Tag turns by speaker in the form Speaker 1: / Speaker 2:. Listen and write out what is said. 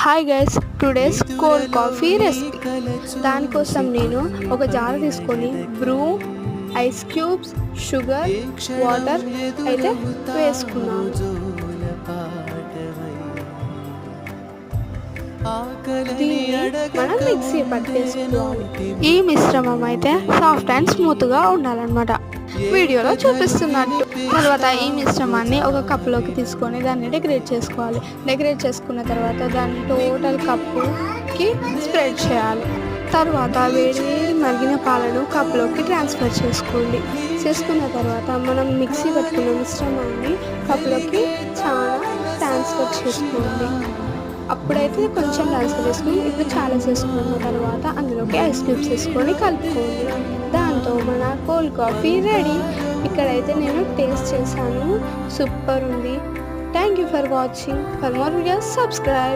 Speaker 1: Hi guys today's cold coffee recipe దానికోసం నేను ఒక జార్ తీసుకొని Bru ice cubes sugar water అయితే వేసుకున్నాను మనం మిక్సీ పట్టేసుకోవాలి. ఈ మిశ్రమం అయితే సాఫ్ట్ అండ్ స్మూత్గా ఉండాలన్నమాట. వీడియోలో చూపిస్తున్నట్టు. తర్వాత ఈ మిశ్రమాన్ని ఒక కప్లోకి తీసుకొని దాన్ని డెకరేట్ చేసుకోవాలి. డెకరేట్ చేసుకున్న తర్వాత దాన్ని టోటల్ కప్పుకి స్ప్రెడ్ చేయాలి. తర్వాత వేడి మరిగిన పాలను కప్లోకి ట్రాన్స్ఫర్ చేసుకోండి. చేసుకున్న తర్వాత మనం మిక్సీ పట్టుకున్న మిశ్రమాన్ని కప్లోకి చాలా ట్రాన్స్ఫర్ చేసుకోండి. అప్పుడైతే కొంచెం ట్రాన్స్ఫర్ చేసుకుని ఇప్పుడు చాలా చేసుకున్న తర్వాత అందులోకి ఐస్ క్యూబ్స్ వేసుకొని కలుపుకోండి. సో మన కోల్డ్ కాఫీ రెడీ. ఇక్కడైతే నేను టేస్ట్ చేశాను. సూపర్ ఉంది. Thank you for watching for more videos subscribe